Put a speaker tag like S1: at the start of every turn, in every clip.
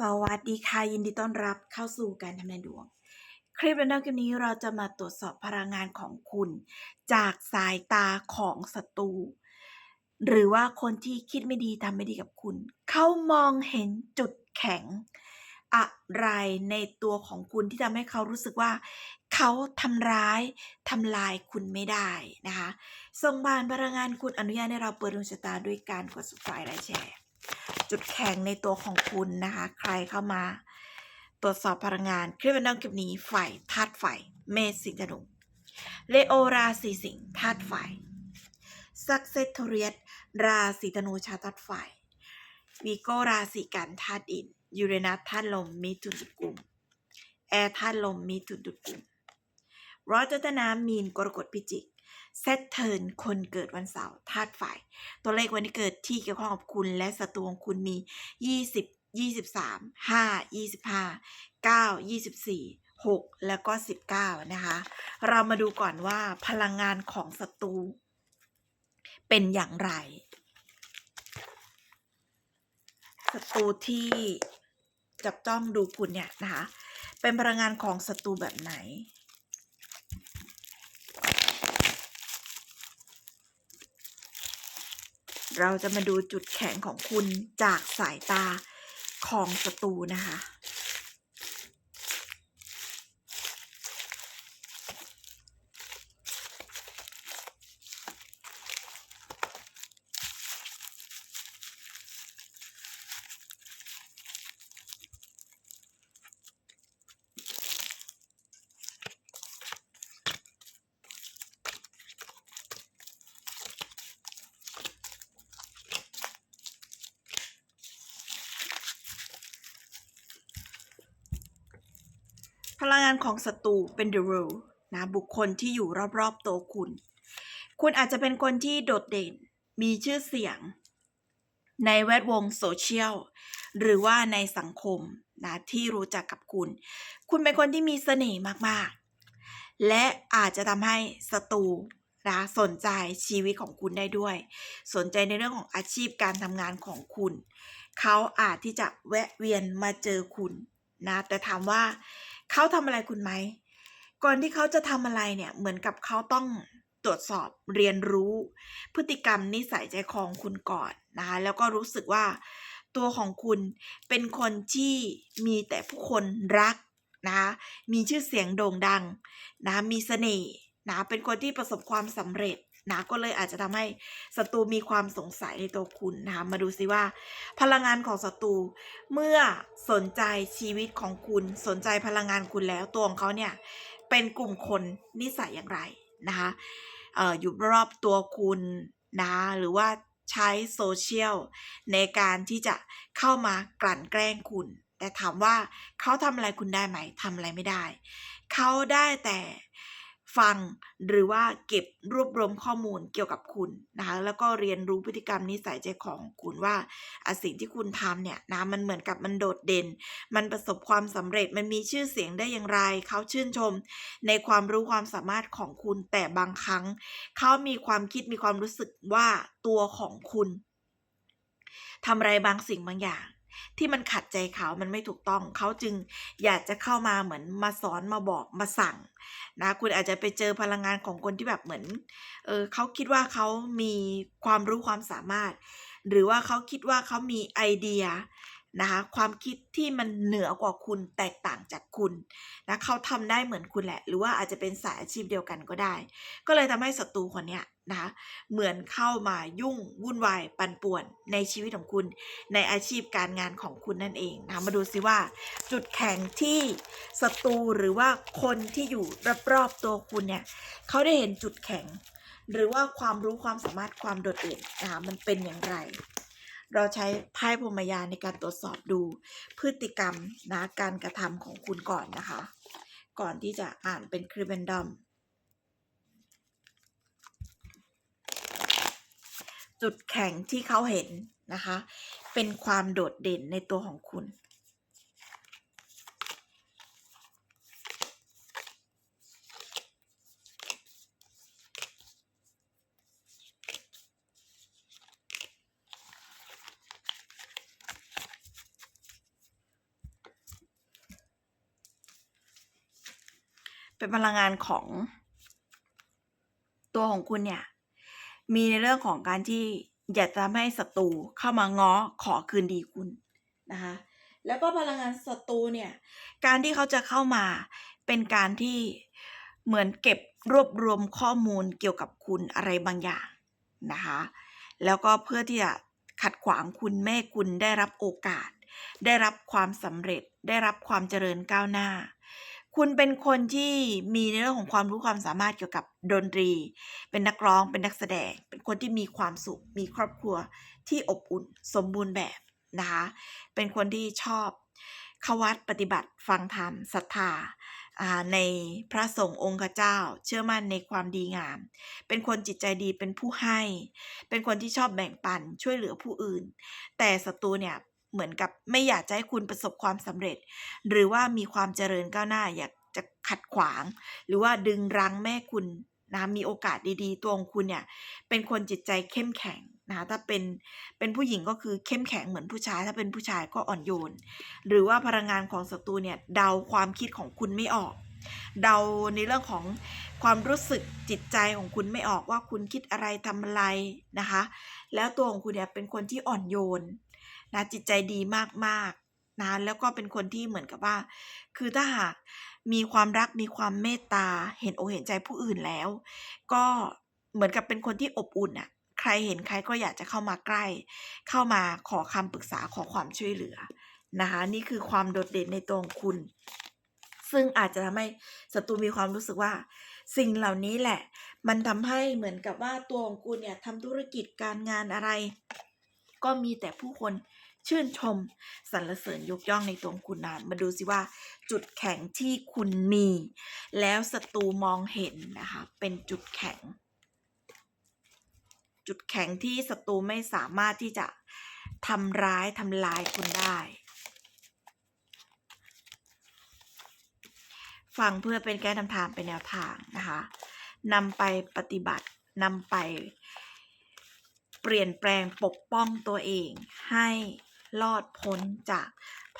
S1: สวัสดีค่ะยินดีต้อนรับเข้าสู่การทำนายดวง คลิปในคลิปนี้เราจะมาตรวจสอบพลังงานของคุณ จากสายตาของศัตรูหรือว่าคนที่คิดไม่ดีทำไม่ดีกับคุณ เขามองเห็นจุดแข็ง อะไรในตัวของคุณที่ทำให้เขารู้สึกว่า เขาทำร้ายทำลายคุณไม่ได้นะคะส่งบานพลังงานคุณอนุญาตให้เราเปิดดวงชะตาด้วยการกด subscribe และแชร์ จุดแข็งในตัวของคุณนะคะ ใครเข้ามา ตรวจสอบพลังงานคลิปวันนั้นคลิปนี้ไฟธาตุไฟเมษสิงห์ธนูเลโอราศีสิงห์ธาตุไฟซักเซตเรียสราศีธนูชาวธาตุไฟวีโกราศีกันธาตุดินยูเรนัสธาตุลมมีจุดจุดกลุ่มแอร์ธาตุลมมีจุดจุดกลุ่มรอจัตนามีนกรกฎพิจิก เซตเทิร์นคนเกิดวันเสาร์ธาตุไฟตัวเลขวันที่เกิดที่เกี่ยวข้องกับคุณและศัตรูของคุณมี 20 23 5 25 9 24 6 แล้วก็ 19 นะคะ เรามาดูก่อนว่าพลังงานของศัตรูเป็นอย่างไรศัตรูที่จับจ้องดูคุณเนี่ยนะคะ เป็นพลังงานของศัตรูแบบไหน เราจะมาดูจุดแข็งของคุณจากสายตาของศัตรูนะคะ พ ลังงานของศัตรูเป็น The World นะบุคคลที่อยู่รอบๆตัวคุณ คุณอาจจะเป็นคนที่โดดเด่นมีชื่อเสียง ในแวดวงโซเชียลหรือว่าในสังคมนะที่รู้จักกับคุณ คุณเป็นคนที่มีเสน่ห์มากๆ และอาจจะทำให้ศัตรูนะสนใจชีวิตของคุณได้ด้วย สนใจในเรื่องของอาชีพการทำงานของคุณ เขาอาจที่จะแวะเวียนมาเจอคุณนะแต่ถามว่า เขาทำอะไรคุณไหมก่อนที่เขาจะทำอะไรเนี่ยเหมือนกับเขาต้องตรวจสอบเรียนรู้ พฤติกรรมนิสัยใจคอของคุณก่อนนะคะแล้วก็รู้สึกว่าตัวของคุณเป็นคนที่มีแต่ผู้คนรักนะคะมีชื่อเสียงโด่งดังนะมีเสน่ห์นะเป็นคนที่ประสบความสำเร็จ นะก็เลยอาจจะทำให้ศัตรูมีความสงสัยในตัวคุณนะคะมาดูซิว่า พลังงานของศัตรูเมื่อสนใจชีวิตของคุณสนใจพลังงานคุณแล้วตัวของเขาเนี่ยเป็นกลุ่มคนนิสัยอย่างไรนะคะอออยู่รอบตัวคุณนะหรือว่าใช้โซเชียลในการที่จะเข้ามากลั่นแกล้งคุณ แต่ถามว่าเขาทำอะไรคุณได้ไหมทำอะไรไม่ได้ เขาได้แต่ ฟังหรือว่าเก็บรวบรวมข้อมูลเกี่ยวกับคุณนะคะแล้วก็เรียนรู้พฤติกรรมนิสัยใจของคุณว่าสิ่งที่คุณทำเนี่ยนะมันเหมือนกับมันโดดเด่น มันประสบความสำเร็จมันมีชื่อเสียงได้อย่างไร เขาชื่นชม ในความรู้ความสามารถของคุณแต่บางครั้ง เขามีความคิดมีความรู้สึกว่าตัวของคุณทำอะไรบางสิ่งบางอย่าง ที่มันขัดใจเขา มันไม่ถูกต้อง เขาจึงอยากจะเข้ามาเหมือนมาสอนมาบอกมาสั่งนะ คุณอาจจะไปเจอพลังงานของคนที่แบบเหมือน เออเขาคิดว่าเขามีความรู้ความสามารถ หรือว่าเขาคิดว่าเขามีไอเดีย นะคะความคิดที่มันเหนือกว่าคุณแตกต่างจากคุณนะเขาทำได้เหมือนคุณแหละ หรือว่าอาจจะเป็นสายอาชีพเดียวกันก็ได้ ก็เลยทำให้ศัตรูคนเนี้ยนะคะเหมือนเข้ามายุ่งวุ่นวายปั่นป่วนในชีวิตของคุณ ในอาชีพการงานของคุณนั่นเองนะมาดูซิว่า จุดแข็งที่ศัตรูหรือว่าคนที่อยู่รอบๆตัวคุณเนี่ยเขาได้เห็นจุดแข็ง หรือว่าความรู้ความสามารถความโดดเด่นนะคะมันเป็นอย่างไร เราใช้ไพ่พรมยานในการตรวจสอบดูพฤติกรรมนะการกระทำของคุณก่อนนะคะ ก่อนที่จะอ่านเป็นคริเบนดอมจุดแข็งที่เขาเห็นนะคะ เป็นความโดดเด่นในตัวของคุณ เป็นพลังงานของตัวของคุณเนี่ย มีในเรื่องของการที่อยากจะทำให้ศัตรูเข้ามาง้อขอคืนดีคุณนะคะ แล้วก็พลังงานศัตรูเนี่ย การที่เขาจะเข้ามาเป็นการที่เหมือนเก็บรวบรวมข้อมูลเกี่ยวกับคุณอะไรบางอย่างนะคะ แล้วก็เพื่อที่จะขัดขวางคุณแม่คุณได้รับโอกาส ได้รับความสำเร็จได้รับความเจริญก้าวหน้า คุณเป็นคนที่มีในเรื่องของความรู้ความสามารถเกี่ยวกับดนตรี เป็นนักร้อง เป็นนักแสดง เป็นคนที่มีความสุข มีครอบครัวที่อบอุ่น สมบูรณ์แบบนะคะ เป็นคนที่ชอบเขวัดปฏิบัติฟังธรรมศรัทธาในพระสงฆ์องค์เจ้า เชื่อมั่นในความดีงาม เป็นคนจิตใจดีเป็นผู้ให้ เป็นคนที่ชอบแบ่งปันช่วยเหลือผู้อื่น แต่ศัตรูเนี่ย เหมือนกับไม่อยากจะให้คุณประสบความสำเร็จ หรือว่ามีความเจริญก้าวหน้าอยากจะขัดขวาง หรือว่าดึงรั้งแม่คุณนะมีโอกาสดีๆ ตัวของคุณเนี่ย เป็นคนจิตใจเข้มแข็งนะถ้าเป็นเป็นผู้หญิงก็คือเข้มแข็งเหมือนผู้ชาย ถ้าเป็นผู้ชายก็อ่อนโยน หรือว่าพลังงานของศัตรูเนี่ยเดาความคิดของคุณไม่ออก เดาในเรื่องของความรู้สึกจิตใจของคุณไม่ออกว่าคุณคิดอะไรทำอะไรนะคะ แล้วตัวของคุณเนี่ยเป็นคนที่อ่อนโยน นะจิตใจดีมากๆนะแล้วก็เป็นคนที่เหมือนกับว่า คือถ้าหากมีความรักมีความเมตตาเห็นอกเห็นใจผู้อื่นแล้ว ก็เหมือนกับเป็นคนที่อบอุ่นอะใครเห็นใครก็อยากจะเข้ามาใกล้ เข้ามาขอคำปรึกษาขอความช่วยเหลือนะคะนี่คือความโดดเด่นในตัวของคุณ ซึ่งอาจจะทำให้ศัตรูมีความรู้สึกว่า สิ่งเหล่านี้แหละ มันทำให้เหมือนกับว่าตัวของคุณเนี่ยทำธุรกิจการงานอะไร ก็มีแต่ผู้คน ชื่นชมสรรเสริญยกย่องในตัวคุณนะมาดูสิว่า จุดแข็งที่คุณมี แล้วศัตรูมองเห็นนะคะ เป็นจุดแข็ง จุดแข็งที่ศัตรูไม่สามารถที่จะทำร้ายทำลายคุณได้ฟังเพื่อเป็นแก้นำทางเป็นแนวทางนะคะนำไปปฏิบัตินำไปเปลี่ยนแปลงปกป้องตัวเองให้ รอดพ้นจาก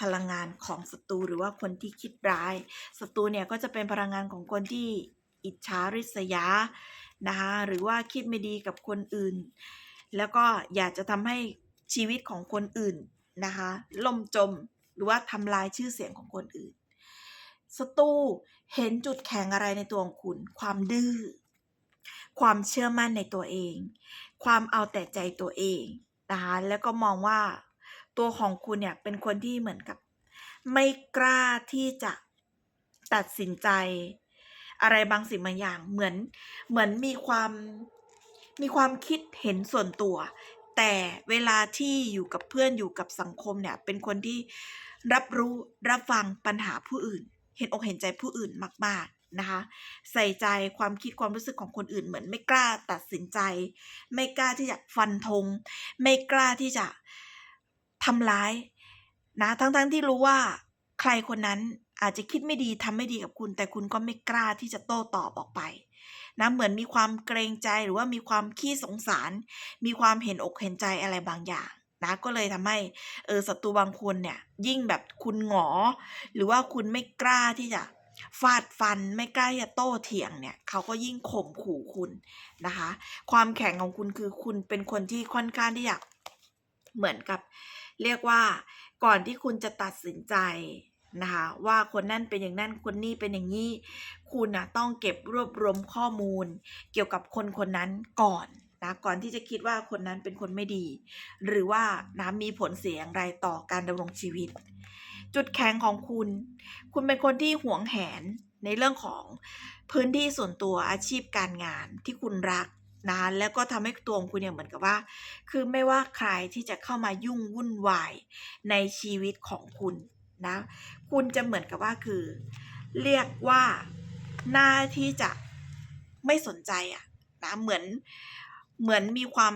S1: พลังงานของศัตรูหรือว่าคนที่คิดร้ายศัตรูเนี่ยก็จะเป็นพลังงานของคนที่อิจฉาริษยานะคะหรือว่าคิดไม่ดีกับคนอื่น แล้วก็อยากจะทำให้ชีวิตของคนอื่นนะคะล่มจมหรือว่าทำลายชื่อเสียงของคนอื่นศัตรูเห็นจุดแข็งอะไรในตัวของคุณ ความดื้อความเชื่อมั่นในตัวเอง ความเอาแต่ใจตัวเองนะคะแล้วก็มองว่า ตัวของคุณเนี่ยเป็นคนที่เหมือนกับ ไม่กล้าที่จะตัดสินใจ อะไรบางสิ่งบางอย่างเหมือนเหมือนมีความมีความคิดเห็นส่วนตัว แต่เวลาที่อยู่กับเพื่อนอยู่กับสังคมเนี่ยเป็นคนที่รับรู้รับฟังปัญหาผู้อื่น เห็นอกเห็นใจผู้อื่นมาก ๆนะคะใส่ใจความคิดความรู้สึกของคนอื่นเหมือนไม่กล้าตัดสินใจ ไม่กล้าที่จะฟันธงไม่กล้าที่จะ ทำร้ายนะทั้งๆทที่รู้ว่าใครคนนั้นอาจจะคิดไม่ดีทำไม่ดีกับคุณ แต่คุณก็ไม่กล้าที่จะโต้ตอบออกไปนะเหมือนมีความเกรงใจหรือว่ามีความขี้สงสาร มีความเห็นอกเห็นใจอะไรบางอย่างนะก็เลยทำให้เออศัตรูบางคนเนี่ยยิ่งแบบคุณหงอ หรือว่าคุณไม่กล้าที่จะฟาดฟันไม่กล้าที่จะโต้เถียงเนี่ยเขาก็ยิ่งข่มขู่คุณนะคะ ความแข็งของคุณคือคุณเป็นคนที่ค่อนข้างที่อยากเหมือนกับ เรียกว่าก่อนที่คุณจะตัดสินใจนะคะว่าคนนั่นเป็นอย่างนั้นคนนี้เป็นอย่างนี้ คุณนะต้องเก็บรวบรวมข้อมูล เกี่ยวกับคนคนนั้นก่อนนะก่อนที่จะคิดว่าคนนั้นเป็นคนไม่ดี หรือว่านะมีผลเสียอย่างไรต่อการดำรงชีวิต จุดแข็งของคุณ คุณเป็นคนที่หวงแหนในเรื่องของพื้นที่ส่วนตัวอาชีพการงานที่คุณรัก นะแล้วก็ทำให้ตัวของคุณเนี่ยเหมือนกับว่า คือไม่ว่าใครที่จะเข้ามายุ่งวุ่นวายในชีวิตของคุณนะคุณจะเหมือนกับว่าคือ เรียกว่าหน้าที่จะไม่สนใจอะนะเหมือนเหมือนมีความ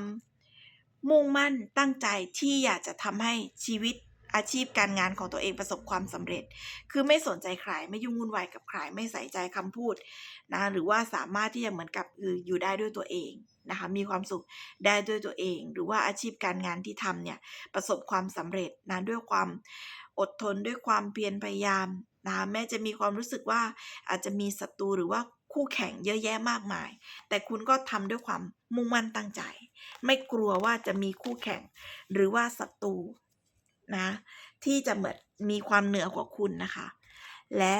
S1: มุ่งมั่นตั้งใจที่อยากจะทำให้ชีวิต อาชีพการงานของตัวเองประสบความสำเร็จ คือไม่สนใจใครไม่ยุ่งวุ่นวายกับใครไม่ใส่ใจคำพูดนะหรือว่าสามารถที่จะเหมือนกับคืออยู่ได้ด้วยตัวเองนะคะมีความสุขได้ด้วยตัวเอง หรือว่าอาชีพการงานที่ทำเนี่ยประสบความสำเร็จนะด้วยความอดทนด้วยความเพียรพยายามนะคะแม้จะมีความรู้สึกว่าอาจจะมีศัตรูหรือว่าคู่แข่งเยอะแยะมากมาย แต่คุณก็ทำด้วยความมุ่งมั่นตั้งใจ ไม่กลัวว่าจะมีคู่แข่ง หรือว่าศัตรู นะ ที่จะเหมือนมีความเหนือกว่าคุณนะคะ และ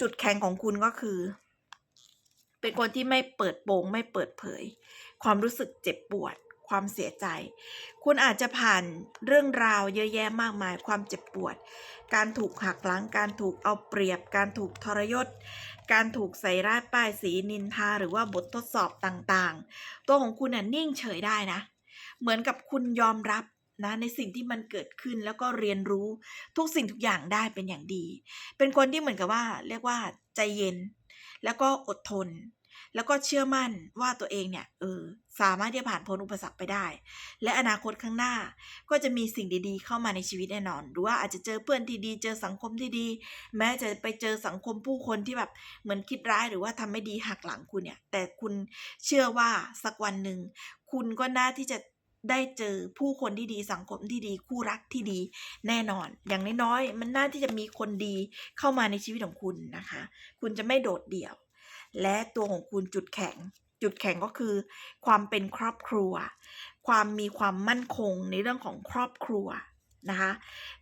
S1: จุดแข็งของคุณก็คือ เป็นคนที่ไม่เปิดโปงไม่เปิดเผย ความรู้สึกเจ็บปวด ความเสียใจ คุณอาจจะผ่านเรื่องราวเยอะแยะมากมาย ความเจ็บปวด การถูกหักหลัง การถูกเอาเปรียบ การถูกทรยศ การถูกใส่ร้ายป้ายสีนินทาหรือว่าบททดสอบต่างๆ ตัวของคุณน่ะนิ่งเฉยได้นะ เหมือนกับคุณยอมรับ นะในสิ่งที่มันเกิดขึ้นแล้วก็เรียนรู้ทุกสิ่งทุกอย่างได้เป็นอย่างดี เป็นคนที่เหมือนกับว่า เรียกว่าใจเย็น แล้วก็อดทน แล้วก็เชื่อมั่นว่าตัวเองเนี่ยเออสามารถที่จะผ่านพ้นอุปสรรคไปได้ และอนาคตข้างหน้าก็จะมีสิ่งดีๆ เข้ามาในชีวิตแน่นอน หรือว่าอาจจะเจอเพื่อนที่ดี เจอสังคมที่ดี แม้จะไปเจอสังคมผู้คนที่แบบเหมือนคิดร้ายหรือว่าทำไม่ดีหักหลังคุณเนี่ย แต่คุณเชื่อว่าสักวันหนึ่งคุณก็น่าที่จะ ได้เจอผู้คนที่ดีสังคมที่ดีคู่รักที่ดีแน่นอน อย่างน้อยๆมันน่าที่จะมีคนดีเข้ามาในชีวิตของคุณนะคะ คุณจะไม่โดดเดี่ยว และตัวของคุณจุดแข็ง จุดแข็งก็คือ ความเป็นครอบครัว ความมีความมั่นคงในเรื่องของครอบครัว นะคะ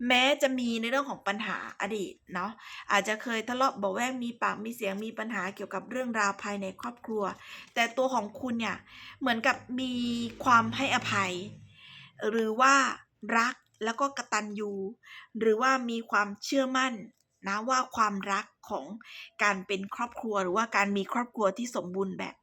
S1: แม้จะมีในเรื่องของปัญหาอดีตเนาะอาจจะเคยทะเลาะเบาแวงมีปากมีเสียงมีปัญหาเกี่ยวกับเรื่องราวภายในครอบครัว แต่ตัวของคุณเนี่ยเหมือนกับมีความให้อภัย หรือว่ารักแล้วก็กระตันยูหรือว่ามีความเชื่อมั่น นะว่าความรักของการเป็นครอบครัวหรือว่าการมีครอบครัวที่สมบูรณ์แบบ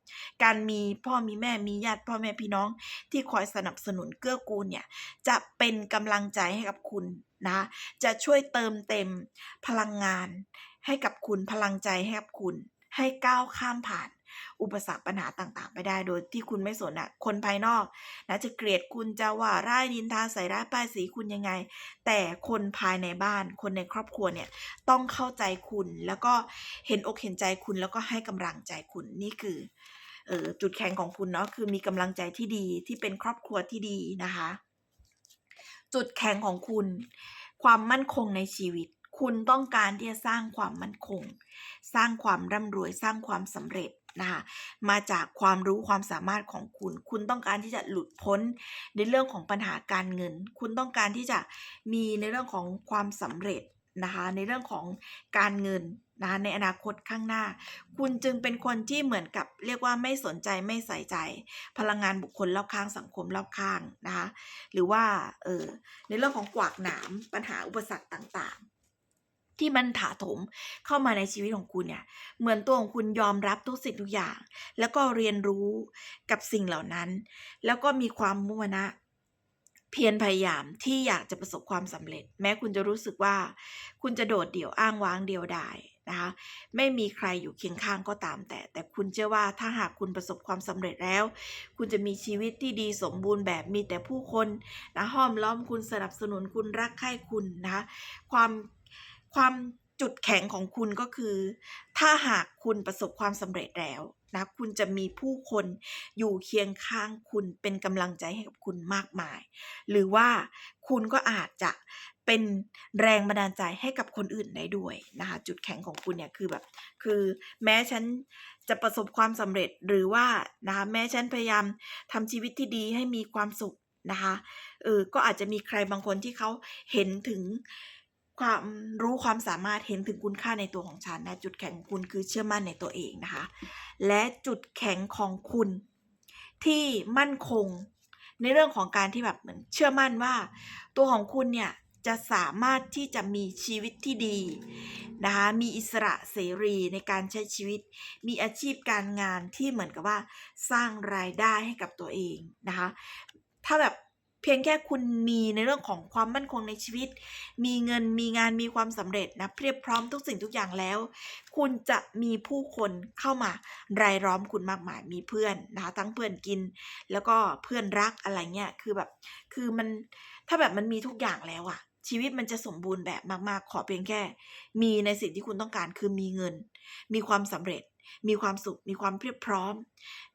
S1: การมีพ่อมีแม่มีญาติพ่อแม่พี่น้องที่คอยสนับสนุนเกื้อกูลเนี่ยจะเป็นกำลังใจให้กับคุณนะจะช่วยเติมเต็มพลังงานให้กับคุณพลังใจให้กับคุณ ให้ก้าวข้ามผ่าน อุปสรรคปัญหาต่างๆ ไปได้ โดยที่คุณไม่สนอะคนภายนอกนะจะเกลียดคุณจะว่าร้ายนินทาใส่ร้ายป้ายสีคุณยังไง แต่คนภายในบ้านคนในครอบครัวเนี่ยต้องเข้าใจคุณแล้วก็เห็นอกเห็นใจคุณแล้วก็ให้กำลังใจคุณนี่คือเออจุดแข็งของคุณเนาะคือมีกำลังใจที่ดีที่เป็นครอบครัวที่ดีนะคะ จุดแข็งของคุณ ความมั่นคงในชีวิต คุณต้องการที่จะสร้างความมั่นคง สร้างความร่ำรวยสร้างความสำเร็จ นะคะมาจากความรู้ความสามารถของคุณ คุณต้องการที่จะหลุดพ้นในเรื่องของปัญหาการเงิน คุณต้องการที่จะมีในเรื่องของความสำเร็จนะคะในเรื่องของการเงินนะคะในอนาคตข้างหน้า คุณจึงเป็นคนที่เหมือนกับเรียกว่าไม่สนใจไม่ใส่ใจ พลังงานบุคคลรอบข้างสังคมรอบข้างนะคะหรือว่าเออในเรื่องของกวากหนามปัญหาอุปสรรคต่าง ที่มันถาถมเข้ามาในชีวิตของคุณเนี่ยเหมือนตัวของคุณยอมรับทุกสิ่งทุกอย่าง แล้วก็เรียนรู้กับสิ่งเหล่านั้น แล้วก็มีความมุ่งมั่นะเพียรพยายามที่อยากจะประสบความสำเร็จ แม้คุณจะรู้สึกว่า คุณจะโดดเดี่ยวอ้างว้างเดียวดายนะคะไม่มีใครอยู่เคียงข้างก็ตามแต่ แต่คุณเชื่อว่าถ้าหากคุณประสบความสำเร็จแล้ว คุณจะมีชีวิตที่ดีสมบูรณ์แบบมีแต่ผู้คนนะห้อมล้อมคุณสนับสนุนคุณรักใคร่คุณนะคะความ ความจุดแข็งของคุณก็คือ ถ้าหากคุณประสบความสำเร็จแล้วนะคุณจะมีผู้คนอยู่เคียงข้างคุณเป็นกำลังใจให้กับคุณมากมาย หรือว่าคุณก็อาจจะเป็นแรงบันดาลใจให้กับคนอื่นได้ด้วยนะคะจุดแข็งของคุณเนี่ยคือแบบคือแม้ฉันจะประสบความสำเร็จหรือว่านะคะแม้ฉันพยายามทำชีวิตที่ดีให้มีความสุขนะคะเออก็อาจจะมีใครบางคนที่เขาเห็นถึง ความรู้ความสามารถเห็นถึงคุณค่าในตัวของฉันนะจุดแข็งของคุณคือเชื่อมั่นในตัวเองนะคะ และจุดแข็งของคุณที่มั่นคง ในเรื่องของการที่แบบเหมือนเชื่อมั่นว่า ตัวของคุณเนี่ยจะสามารถที่จะมีชีวิตที่ดีนะคะมีอิสระเสรีในการใช้ชีวิต มีอาชีพการงานที่เหมือนกับว่า สร้างรายได้ให้กับตัวเองนะคะถ้าแบบ เพียงแค่คุณมีในเรื่องของความมั่นคงในชีวิต มีเงินมีงานมีความสำเร็จนะเพียบพร้อมทุกสิ่งทุกอย่างแล้ว คุณจะมีผู้คนเข้ามารายล้อมคุณมากมายมีเพื่อนนะคะทั้งเพื่อนกิน แล้วก็เพื่อนรักอะไรเงี้ยคือแบบ คือมันถ้าแบบมันมีทุกอย่างแล้วอะชีวิตมันจะสมบูรณ์แบบมาก ๆ ขอเพียงแค่ มีในสิ่งที่คุณต้องการคือมีเงิน มีความสำเร็จ มีความสุข มีความเพียบพร้อม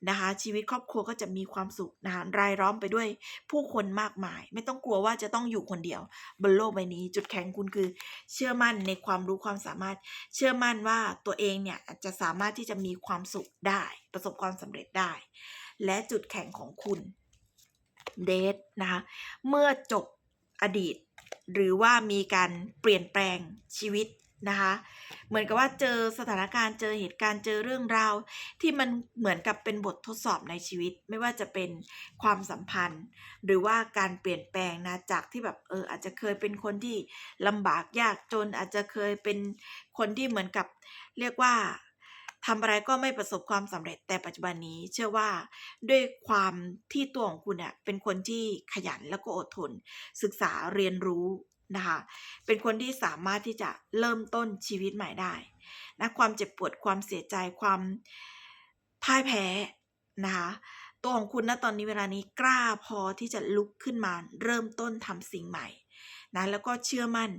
S1: นะคะ ชีวิตครอบครัวก็จะมีความสุขนะคะรายล้อมไปด้วยผู้คนมากมาย ไม่ต้องกลัวว่าจะต้องอยู่คนเดียว บนโลกใบนี้ จุดแข็งคุณคือ เชื่อมั่นในความรู้ความสามารถ เชื่อมั่นว่าตัวเองเนี่ยจะสามารถที่จะมีความสุขได้ ประสบความสำเร็จได้ และจุดแข็งของคุณเดทนะคะเมื่อจบอดีต หรือว่ามีการเปลี่ยนแปลงชีวิต นะคะ เหมือนกับว่าเจอสถานการณ์เจอเหตุการณ์เจอเรื่องราว ที่มันเหมือนกับเป็นบททดสอบในชีวิต ไม่ว่าจะเป็นความสัมพันธ์ หรือว่าการเปลี่ยนแปลงนะจากที่แบบเอออาจจะเคยเป็นคนที่ลำบากยากจนอาจจะเคยเป็นคนที่เหมือนกับเรียกว่าทำอะไรก็ไม่ประสบความสำเร็จแต่ปัจจุบันนี้เชื่อว่าด้วยความที่ตัวของคุณเนี่ยเป็นคนที่ขยันแล้วก็อดทน ศึกษาเรียนรู้ นะคะ เป็นคนที่สามารถที่จะเริ่มต้นชีวิตใหม่ได้นะความเจ็บปวดความเสียใจความพ่ายแพ้นะคะตัวของคุณนะตอนนี้เวลานี้กล้าพอที่จะลุกขึ้นมาเริ่มต้นทำสิ่งใหม่นะแล้วก็เชื่อมั่น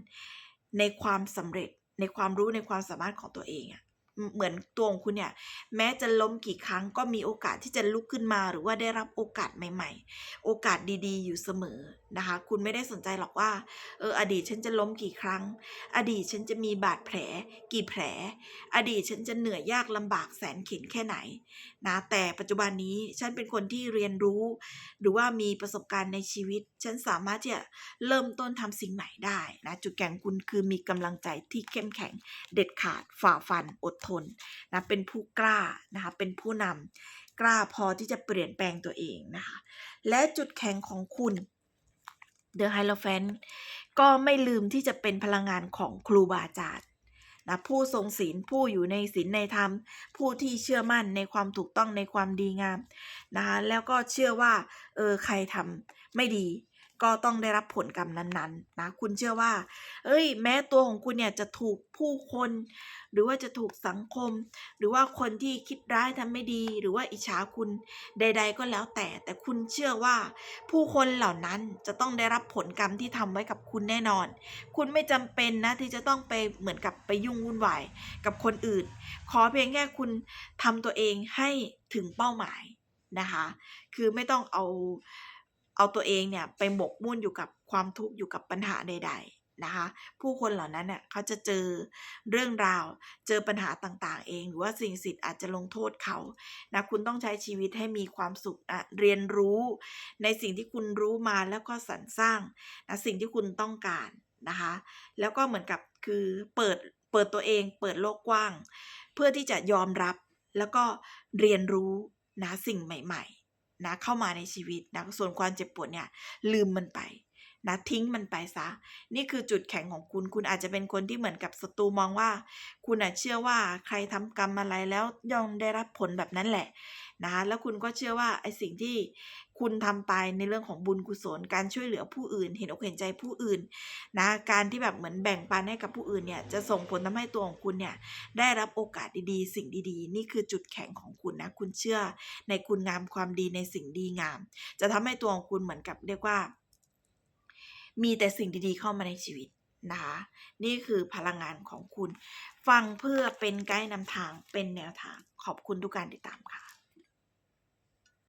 S1: ในความสำเร็จในความรู้ในความสามารถของตัวเองอะเหมือนตัวของคุณเนี่ยแม้จะล้มกี่ครั้งก็มีโอกาสที่จะลุกขึ้นมาหรือว่าได้รับโอกาสใหม่ ๆ โอกาสดีๆ อยู่เสมอนะคะ คุณไม่ได้สนใจหรอกว่า เออ อดีตฉันจะล้มกี่ครั้ง อดีตฉันจะมีบาดแผล กี่แผล อดีตฉันจะเหนื่อยยากลำบากแสนเข็ญแค่ไหน นะ แต่ปัจจุบันนี้ฉันเป็นคนที่เรียนรู้ หรือว่ามีประสบการณ์ในชีวิต ฉันสามารถที่จะเริ่มต้นทำสิ่งใหม่ได้นะ จุดแข็งคุณคือมีกำลังใจที่เข้มแข็ง เด็ดขาด ฝ่าฟัน อดทน นะ เป็นผู้กล้า นะคะ เป็นผู้นำกล้าพอที่จะเปลี่ยนแปลงตัวเองนะคะ และจุดแข็งของคุณ เดอะไฮโลแฟนก็ไม่ลืมที่จะเป็นพลังงานของครูบาอาจารย์นะผู้ทรงศีลผู้อยู่ในศีลในธรรม ผู้ที่เชื่อมั่นในความถูกต้องในความดีงามนะคะแล้วก็เชื่อว่าเออใครทำไม่ดี ก็ต้องได้รับผลกรรมนั้นๆนะคุณเชื่อว่า เอ้ย แม้ตัวของคุณเนี่ยจะถูกผู้คน หรือว่าจะถูกสังคม หรือว่าคนที่คิดร้ายทำไม่ดี หรือว่าอิจฉาคุณใด ๆ ก็แล้วแต่ แต่คุณเชื่อว่า ผู้คนเหล่านั้นจะต้องได้รับผลกรรมที่ทำไว้กับคุณแน่นอน คุณไม่จำเป็นนะที่จะต้องไปเหมือนกับไปยุ่งวุ่นวายกับคนอื่น ขอเพียงแค่คุณทำตัวเองให้ถึงเป้าหมายนะคะ คือไม่ต้องเอา เอาตัวเองเนี่ยไปหมกมุ่นอยู่กับความทุกข์อยู่กับปัญหาใด ๆนะคะ ผู้คนเหล่านั้นเนี่ยเขาจะเจอเรื่องราว เจอปัญหาต่างๆ เอง หรือว่าสิ่งศักดิ์สิทธิ์อาจจะลงโทษเขานะคุณต้องใช้ชีวิตให้มีความสุขนะเรียนรู้ในสิ่งที่คุณรู้มาแล้วก็สรรสร้างนะสิ่งที่คุณต้องการนะคะ แล้วก็เหมือนกับคือเปิดเปิดตัวเองเปิดโลกกว้าง เพื่อที่จะยอมรับแล้วก็เรียนรู้นะสิ่งใหม่ ๆ นะเข้ามาในชีวิตนะส่วนความเจ็บปวดเนี่ยลืมมันไปนะทิ้งมันไปซะ นี่คือจุดแข็งของคุณ คุณอาจจะเป็นคนที่เหมือนกับศัตรูมองว่า คุณอาจเชื่อว่าใครทำกรรมอะไรแล้วย่อมได้รับผลแบบนั้นแหละนะคะแล้วคุณก็เชื่อว่าไอ้สิ่งที่ คุณทำไปในเรื่องของบุญกุศล การช่วยเหลือผู้อื่น เห็นอกเห็นใจผู้อื่นนะการที่แบบเหมือนแบ่งปันให้กับผู้อื่นเนี่ยจะส่งผลทำให้ตัวของคุณเนี่ยได้รับโอกาสดีๆ สิ่งดีๆ นี่คือจุดแข็งของคุณนะคุณเชื่อในคุณงามความดีในสิ่งดีงาม จะทำให้ตัวของคุณเหมือนกับเรียกว่า มีแต่สิ่งดีๆเข้ามาในชีวิตนะคะนี่คือพลังงานของคุณ ฟังเพื่อเป็นไกด์นำทางเป็นแนวทางขอบคุณทุกการติดตามค่ะ